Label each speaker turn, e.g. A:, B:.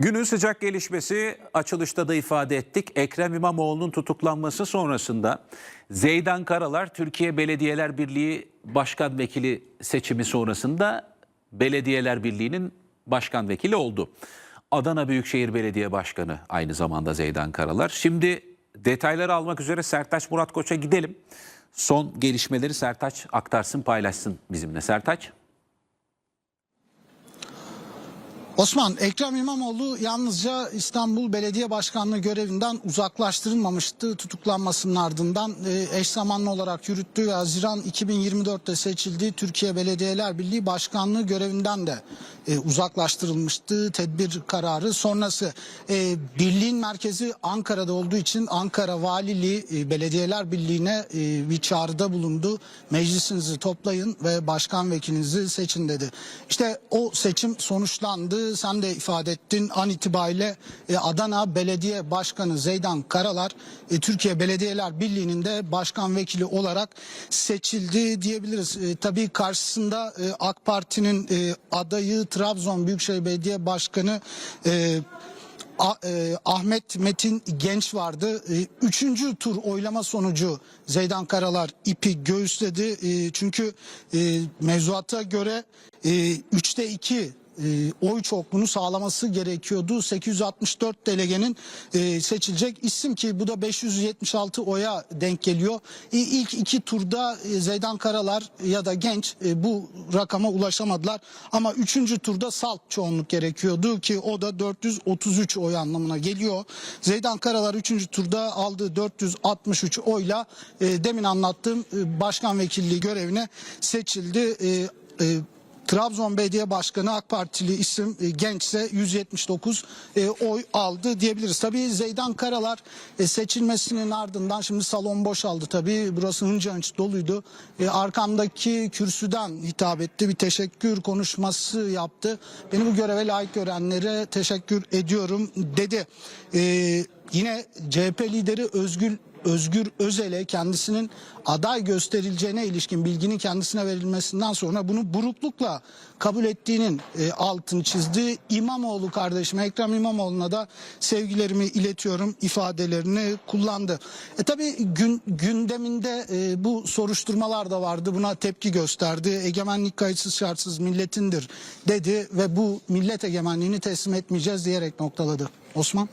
A: Günün sıcak gelişmesi açılışta da ifade ettik. Ekrem İmamoğlu'nun tutuklanması sonrasında Zeydan Karalar Türkiye Belediyeler Birliği Başkan Vekili seçimi sonrasında Belediyeler Birliği'nin başkan vekili oldu. Adana Büyükşehir Belediye Başkanı aynı zamanda Zeydan Karalar. Şimdi detayları almak üzere Sertaç Murat Koç'a gidelim. Son gelişmeleri Sertaç aktarsın paylaşsın bizimle. Sertaç.
B: Osman, Ekrem İmamoğlu yalnızca İstanbul Belediye Başkanlığı görevinden uzaklaştırılmamıştı. Tutuklanmasının ardından e, eş zamanlı olarak yürüttüğü Haziran 2024'te seçildiği Türkiye Belediyeler Birliği Başkanlığı görevinden de e, uzaklaştırılmıştı tedbir kararı sonrası. E, birliğin merkezi Ankara'da olduğu için Ankara Valiliği e, Belediyeler Birliği'ne e, bir çağrıda bulundu. Meclisinizi toplayın ve başkan vekilinizi seçin dedi. İşte o seçim sonuçlandı. Sen de ifade ettin. An itibariyle e, Adana Belediye Başkanı Zeydan Karalar e, Türkiye Belediyeler Birliği'nin de başkan vekili olarak seçildi diyebiliriz. E, tabii karşısında e, AK Parti'nin e, adayı Trabzon Büyükşehir Belediye Başkanı e, e, Ahmet Metin Genç vardı. E, üçüncü tur oylama sonucu Zeydan Karalar ipi göğüsledi. E, çünkü mevzuata göre üçte iki e, oy çokluğunu sağlaması gerekiyordu. 864 delegenin e, seçilecek isim ki bu da 576 oya denk geliyor. E, ilk iki turda e, Zeydan Karalar ya da Genç e, bu rakama ulaşamadılar. Ama üçüncü turda salt çoğunluk gerekiyordu ki o da 433 oy anlamına geliyor. Zeydan Karalar üçüncü turda aldığı 463 oyla e, demin anlattığım e, başkan vekilliği görevine seçildi. E, e, Trabzon Belediye Başkanı AK Partili isim e, gençse 179 e, oy aldı diyebiliriz. Tabii Zeydan Karalar e, seçilmesinin ardından şimdi salon boşaldı tabii. Burası hınca hınç doluydu. E, arkamdaki kürsüden hitap etti. Bir teşekkür konuşması yaptı. Beni bu göreve layık görenlere teşekkür ediyorum dedi. E, yine CHP lideri Özgül Özgür Özel'e kendisinin aday gösterileceğine ilişkin bilginin kendisine verilmesinden sonra bunu buruklukla kabul ettiğinin e, altını çizdi. İmamoğlu kardeşim Ekrem İmamoğlu'na da sevgilerimi iletiyorum ifadelerini kullandı. E tabi gün, gündeminde e, bu soruşturmalar da vardı buna tepki gösterdi. Egemenlik kayıtsız şartsız milletindir dedi ve bu millet egemenliğini teslim etmeyeceğiz diyerek noktaladı. Osman.